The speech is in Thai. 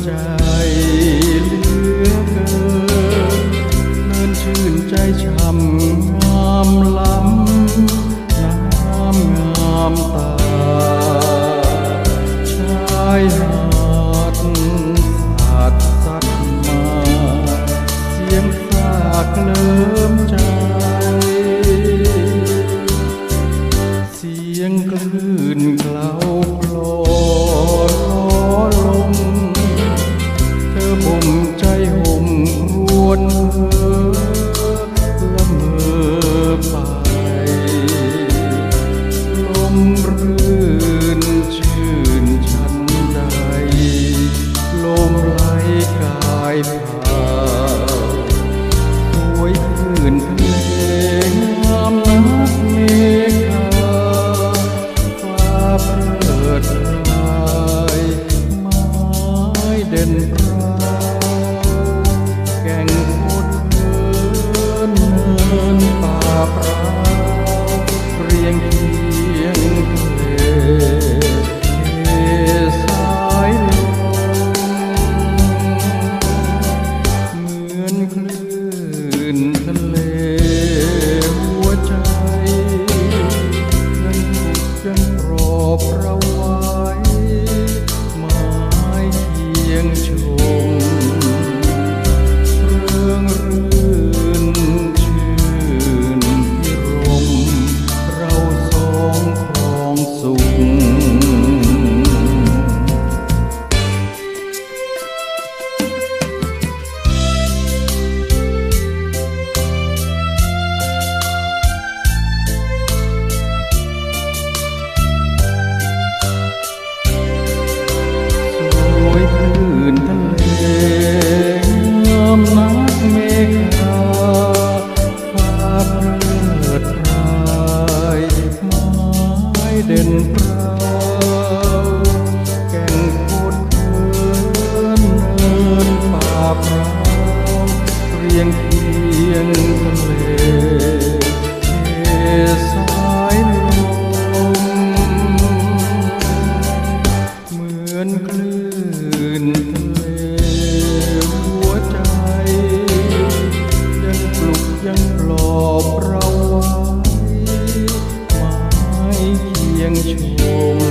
ใจเลือเกิเนินชื่นใจช้ำงามลำน้ำงามตาชายหาดสาดสัดมา เสียงสากเลิมใจ เสียงคลื่นเคล้า wife งทะเลสายลมเหมือนคลื่นทะเลหัวใจ ยังปลุกยังปลอบเราไว้ไม้เคียงชม